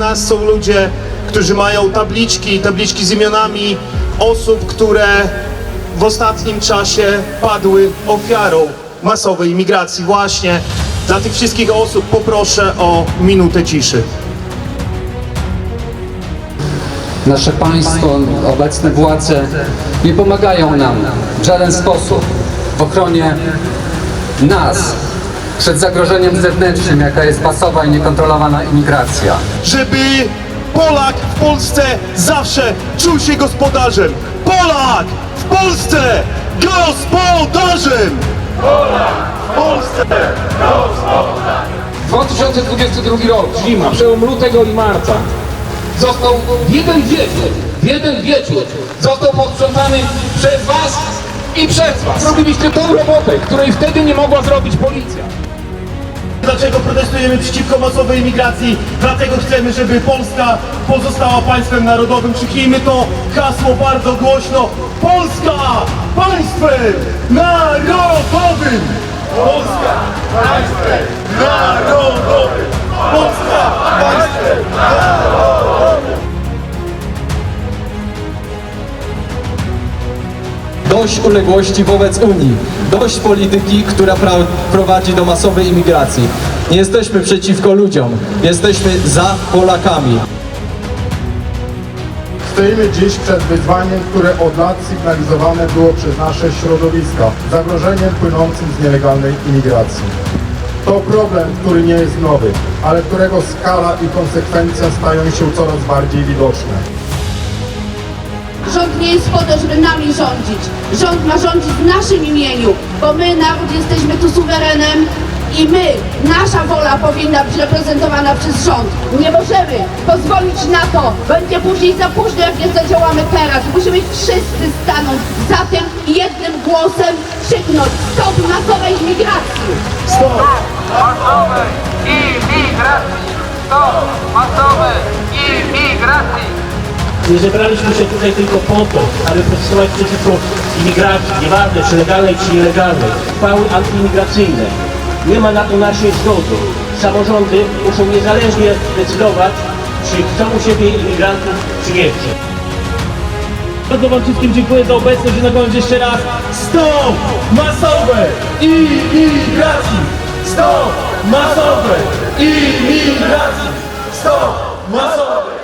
nas są ludzie, którzy mają tabliczki, tabliczki z imionami osób, które w ostatnim czasie padły ofiarą masowej imigracji. Właśnie dla tych wszystkich osób poproszę o minutę ciszy. Nasze państwo, obecne władze nie pomagają nam w żaden sposób w ochronie nas przed zagrożeniem zewnętrznym, jaka jest masowa i niekontrolowana imigracja. żeby Polak w Polsce zawsze czuł się gospodarzem. Polak w Polsce gospodarzem! Polak w Polsce 2022 rok, zima, przełom lutego i marca, został w jeden wieczór, w jeden wieczór, został posprzątany przez was i przez was. Zrobiliście tą robotę, której wtedy nie mogła zrobić policja. Dlaczego protestujemy przeciwko masowej imigracji? Dlatego chcemy, żeby Polska pozostała państwem narodowym. Krzyknijmy to hasło bardzo głośno. Polska państwem narodowym! Polska państwem narodowym! Polska Dość uległości wobec Unii, dość polityki, która prowadzi do masowej imigracji. Nie jesteśmy przeciwko ludziom, jesteśmy za Polakami. Stoimy dziś przed wyzwaniem, które od lat sygnalizowane było przez nasze środowiska. Zagrożeniem płynącym z nielegalnej imigracji. To problem, który nie jest nowy, ale którego skala i konsekwencja stają się coraz bardziej widoczne. Rząd nie jest po to, żeby nami rządzić. Rząd ma rządzić w naszym imieniu, bo my, naród, jesteśmy tu suwerenem i my, nasza wola powinna być reprezentowana przez rząd. Nie możemy pozwolić na to. Będzie później za późno, jak nie zadziałamy teraz. Musimy wszyscy stanąć za tym i jednym głosem krzyknąć stop masowej imigracji. masowej imigracji! Stop masowej! Nie zebraliśmy się tutaj tylko po to, aby protestować przeciwko imigracji, nieważne czy legalnej, czy nielegalnej, chwały antyimigracyjne. Nie ma na to naszej zgody. Samorządy muszą niezależnie decydować, czy chcą u siebie imigrantów, czy nie chcą. Bardzo Wam wszystkim dziękuję za obecność i na koniec jeszcze raz Stop masowej imigracji! Stop masowej imigracji! Stop masowej